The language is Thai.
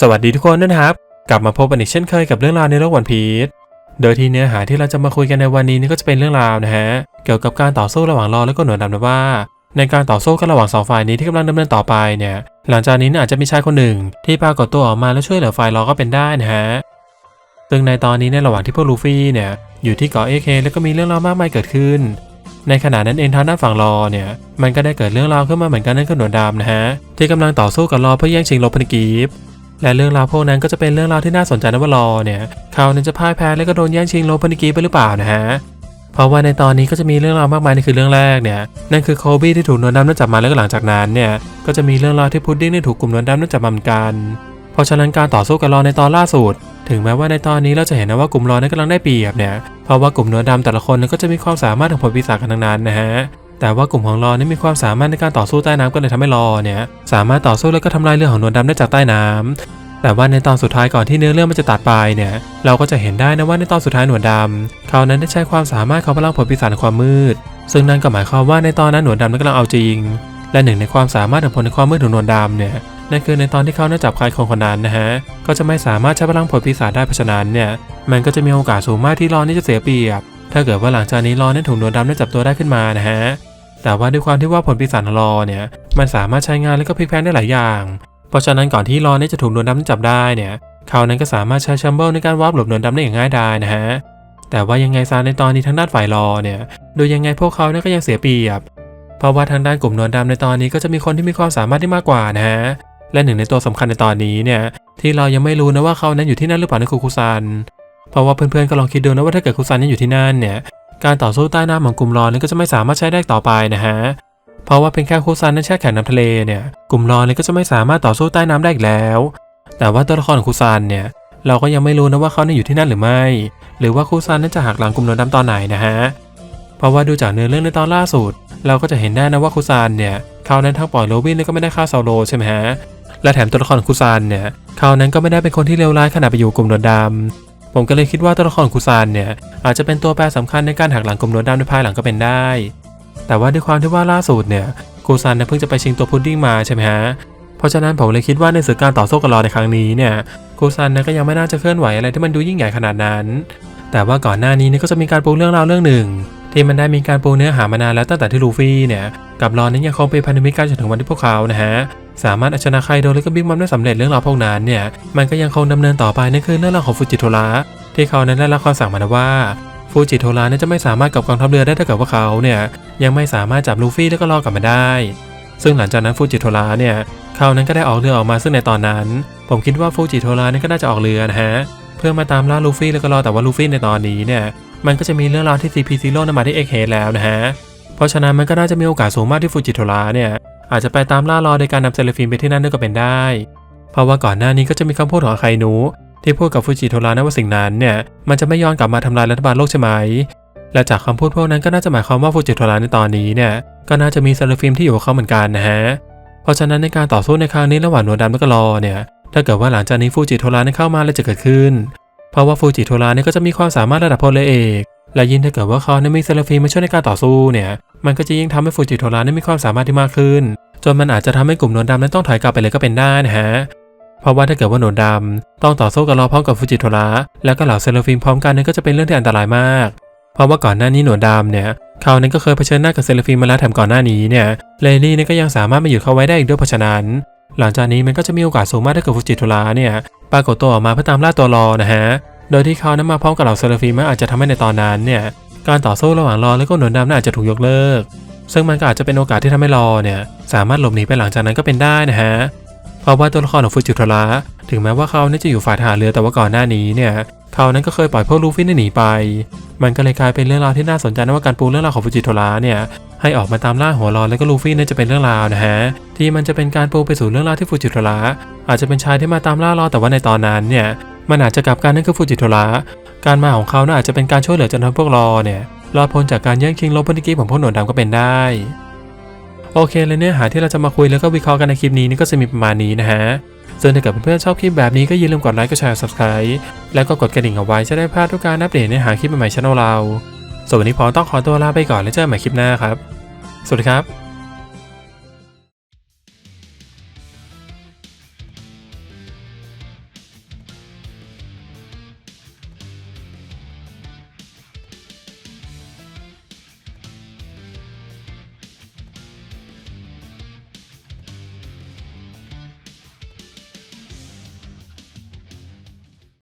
สวัสดีทุกคนนะครับ กลับมาพบกันอีกเช่นเคยกับเรื่องราวในโลกวันพีชโดยที่เนื้อหาที่เราจะมาคุยกันในวันนี้นี่ก็จะเป็นเรื่องราวนะฮะเกี่ยวกับการต่อสู้ระหว่างรอและก็หนวดดำนะว่า ในการต่อสู้กันระหว่างสองฝ่ายนี้ที่กำลังดำเนินต่อไปเนี่ย หลังจากนี้เนี่ยอาจจะมีชายคนหนึ่ง ที่ปรากฏตัวออกมาแล้วช่วยเหลือฝ่ายรอก็เป็นได้นะฮะซึ่งในตอนนี้ในระหว่างที่พวกลูฟี่เนี่ยอยู่ที่เกาะเอเคแล้วก็มีเรื่องราวมากมายเกิดขึ้น ในขณะนั้นเองทางด้านฝั่งรอเนี่ยมันก็ได้เกิดเรื่องราวขึ้นมาเหมือนกันนั่นคือหนวดดำนะฮะที่กำลังต่อสู้กับรอเพื่อแย่งชิงโลพนิกีฟ และเรื่องราวพวกนั้นก็จะเป็นเรื่องราวที่น่าสนใจนะว่ารอเนี่ยเขาเนี่ยจะพ่ายแพ้แล้วก็โดนแย่งชิงโลพนิกีไปหรือเปล่านะฮะเพราะว่าในตอนนี้ก็จะมีเรื่องราวมากมายนี่คือเรื่องแรกเนี่ยนั่นคือโคบี้ที่ถูกนวดดำนั่นจับมาแล้วก็หลังจากนั้นเนี่ยก็จะมีเรื่องราวที่พุดดิ้งได้ถูกกลุ่มนวดดำนั่นจับมาเหมือนกัน เพราะฉะนั้นการต่อสู้กับรอในตอนล่าสุด ถึงแม้ว่าในตอนนี้เราจะเห็นนะว่ากลุ่มรอนั้นกำลังได้เปรียบเนี่ยเพราะว่ากลุ่มเนื้อดำแต่ละคนก็จะมีความสามารถทางผลปีศาจกันทั้งนั้นนะฮะ แต่ว่ากลุ่มของรอนี่มีความสามารถในการต่อสู้ใต้น้ำก็เลยทำให้รอเนี่ยสามารถต่อสู้แล้วก็ทำลายเรือของนวลดำได้จากใต้น้ำแต่ว่าในตอนสุดท้ายก่อนที่เนื้อเรื่องมันจะตัดไปเนี่ยเราก็จะเห็นได้นะว่าในตอนสุดท้ายหนวดดำเขานั้นได้ใช้ความสามารถของพลังผลปีศาจความมืด ซึ่งนั่นก็หมายความว่าในตอนนั้นหนวดดำนั้นกำลังเอาจริง และหนึ่งในความสามารถของผลในความมืดของหนวดดำเนี่ยนั่นคือในตอนที่เขาน่าจับใครคนคนนั้นนะฮะ ก็จะไม่สามารถใช้พลังผลปีศาจได้เพราะฉะนั้นเนี่ย มันก็จะมีโอกาสสูงมากที่รอนนี่จะเสียเปรียบ ถ้าเกิดว่าหลังจากนี้รอนนั้นถูกโดนดำได้จับตัวได้ขึ้นมานะฮะ แต่ว่าด้วยความที่ว่าผลปีศาจของรอเนี่ยมันสามารถใช้งานแล้วก็พลิกแพลงได้หลายอย่าง เพราะฉะนั้นก่อนที่รอนนี่จะถูกโดนดำจับได้เนี่ยเขานั้นก็สามารถใช้ชัมเบิลในการวาร์ปหลบโดนดำได้อย่างง่ายดายนะฮะแต่ว่ายังไงซะในตอนนี้ทางด้านฝ่ายรอเนี่ยโดยยังไงพวกเขาเนี่ยก็ยังเสียเปรียบ เพราะว่าทางด้านกลุ่มนวลดำในตอนนี้ก็จะมีคนที่มีความสามารถที่มากกว่านะฮะและหนึ่งในตัวสำคัญในตอนนี้เนี่ยที่เรายังไม่รู้นะว่าเขานั้นอยู่ที่นั่นหรือเปล่านั่นคือคุซันเพราะว่าเพื่อนๆก็ลองคิดดูนะว่าถ้าเกิดคุซันยังอยู่ที่นั่นเนี่ย การต่อสู้ใต้น้ำของกลุ่มรอนนั้นก็จะไม่สามารถใช้ได้ต่อไปนะฮะ เพราะว่าเพียงแค่คุซันนั้นแช่แข็งน้ำทะเลเนี่ย กลุ่มรอนนั้นก็จะไม่สามารถต่อสู้ใต้น้ำได้อีกแล้ว แต่ว่าตัวละครของคุซันเนี่ย เราก็ยังไม่รู้นะว่าเขาเนี่ยอยู่ที่นั่นหรือไม่ หรือว่าคุซันนั้นจะหักหลังกลุ่มนวลดำตอนไหนนะฮะ เพราะว่าดูจากเนื้อเรื่องในตอนล่าสุด เราก็จะเห็นได้นะว่าคุซานเนี่ย เขานั้นทั้งปล่อยโรบินแล้วก็ไม่ได้ฆ่าซาโลใช่ไหมฮะ และแถมตัวละครของคุซานเนี่ย เขานั้นก็ไม่ได้เป็นคนที่เลวร้ายขนาดไปอยู่กลุ่มนวลดำ ผมก็เลยคิดว่าตัวละครคุซานเนี่ยอาจจะเป็นตัวแปรสำคัญในการหักหลังกลุ่มนวลดำในภายหลังก็เป็นได้ แต่ว่าด้วยความที่ว่าล่าสุดเนี่ยคุซานเนี่ยเพิ่งจะไปชิงตัวพุดดิ้งมาใช่ไหมฮะเพราะฉะนั้นผมเลยคิดว่าในศึกการต่อสู้กับรอในครั้งนี้เนี่ยคุซานเนี่ยก็ยังไม่น่าจะเคลื่อนไหวอะไรที่มันดูยิ่งใหญ่ขนาดนั้น แต่ว่าก่อนหน้านี้เนี่ยก็จะมีการปูเรื่องราวเรื่องหนึ่งที่มันได้มีการปูเนื้อหามานานแล้วตั้งแต่ที่ลูฟี่เนี่ยกับรอนนั้นยังคงเป็นพันธมิตรกันจนถึงวันที่พวกเขานะฮะ สามารถเอาชนะใครโดนแล้วก็บิ๊กมัมได้สำเร็จเรื่องราวพวกนั้นเนี่ยมันก็ยังคงดำเนินต่อไปนั่นคือเรื่องราวของฟูจิโทระที่เขานั้นได้รับคำสั่งมาว่าฟูจิโทระเนี่ยจะไม่สามารถกับกองทัพเรือได้ถ้าเกิดว่าเขาเนี่ยยังไม่สามารถจับลูฟี่แล้วก็รอกลับมาได้ ซึ่งหลังจากนั้นฟูจิโทระเนี่ยเขานั้นก็ได้ออกเรือออกมาซึ่งในตอนนั้น ผมคิดว่าฟูจิโทระเนี่ยก็น่าจะออกเรือนะฮะเพื่อมาตามล่าลูฟี่แล้วก็รอแต่ว่าลูฟี่ในตอนนี้เนี่ยมันก็จะมีเรื่องราวที่ CP Zero นำมาที่เอ็กเฮแล้วนะฮะเพราะฉะนั้นมันก็น่าจะมีโอกาสสูงมากที่ฟูจิโทระเนี่ย อาจจะไปตามล่ารอโดยการนำเซเลฟินไปที่นั่นด้วยก็เป็นได้ เพราะว่าก่อนหน้านี้ก็จะมีคำพูดของไคนูที่พูดกับฟูจิโทระนะว่าสิ่งนั้นเนี่ยมันจะไม่ย้อนกลับมาทำลายรัฐบาลโลกใช่ไหม และจากคำพูดพวกนั้นก็น่าจะหมายความว่าฟูจิโทระในตอนนี้เนี่ยก็น่าจะมีเซเลฟินที่อยู่กับเขาเหมือนกันนะฮะ เพราะฉะนั้นในการต่อสู้ในครั้งนี้ระหว่างหนวดดำและก็รอเนี่ยถ้าเกิดว่าหลังจากนี้ฟูจิโทระได้เข้ามาแล้วจะเกิดขึ้น เพราะว่าฟูจิโทระเนี่ยก็จะมีความสามารถระดับพลเอกและยิ่งถ้าเกิดว่าเขาเนี่ยมีเซเลฟีมาช่วยในการต่อสู้เนี่ย มันก็จะยิ่งทำให้ฟูจิโทระนี่ยมีความสามารถที่มากขึ้น จนมันอาจจะทำให้กลุ่มหนวดดำนั้นต้องถอยกลับไปเลยก็เป็นได้นะฮะเพราะว่าถ้าเกิดว่าหนวดดำต้องต่อสู้กับรอพร้อมกับฟูจิโทระแล้วก็เหล่าเซเลฟีพร้อมกันนี่ยก็จะเป็นเรื่องที่อันตรายมาก เพราะว่าก่อนหน้านี้หนวดดำเนี่ยเขานั้นก็เคยเผชิญหน้ากับเซเลฟีมาแล้วแถมก่อนหน้านี้เนี่ยเลนี่เนี่ยก็ยังสามารถมาหยุดเขาไว้ได้อีกด้วยเพราะฉะนั้น หลังจากนี้มันก็จะมีโอกาสสูงมากถ้าเกิดฟูจิโทระเนี่ยปรากฏตัวออกมาเพื่อตามล่าตัวรอนะฮะโดยที่เขานั้นมาพร้อมกับเหล่าเซเลฟีมันอาจจะทำให้ในตอนนั้นเนี่ย การต่อสู้ระหว่างรอและก็หนวดดำน่าจะถูกยกเลิก ซึ่งมันก็อาจจะเป็นโอกาสที่ทำให้รอเนี่ยสามารถหลบหนีไปหลังจากนั้นก็เป็นได้นะฮะ เพราะว่าตัวละครของฟูจิโทระถึงแม้ว่าเขาเนี่ยจะอยู่ฝ่ายทหารเรือแต่ว่าก่อนหน้านี้เนี่ยเขานั้นก็เคยปล่อยพวกลูฟี่หนีไป มันก็เลยกลายเป็นเรื่องราวที่น่าสนใจนะว่าการปูเรื่องราวของฟูจิโทระเนี่ยให้ออกมาตามล่าหัวรอและก็ลูฟี่เนี่ยจะเป็นเรื่องราวนะฮะที่มันจะเป็นการปูไปสู่เรื่องราวที่ฟูจิโทระอาจจะเป็นชายที่มาตามล่ารอแต่ว่าในตอนนั้นเนี่ยมันอาจจะกลับกันนั่นคือฟูจิโทระ การมาของเขาน่าอาจจะเป็นการช่วยเหลือจนทำพวกรอเนี่ยรอดพ้นจากการแย่งชิงลบพนิกีของพวกหนวดดำก็เป็นได้ โอเคเลยเนื้อหาที่เราจะมาคุยแล้วก็วิเคราะห์กันในคลิปนี้นี่ก็จะมีประมาณนี้นะฮะส่วนถ้าเกิดเพื่อนๆชอบคลิปแบบนี้ก็อย่าลืมกดไลค์กดแชร์ subscribe แล้วก็กดกระดิ่งเอาไว้จะได้พลาดทุกการอัปเดตเนื้อหาคลิปใหม่ๆช่องเราส่วนวันนี้พอต้องขอตัวลาไปก่อนแล้วเจอกันใหม่คลิปหน้าครับ สวัสดีครับ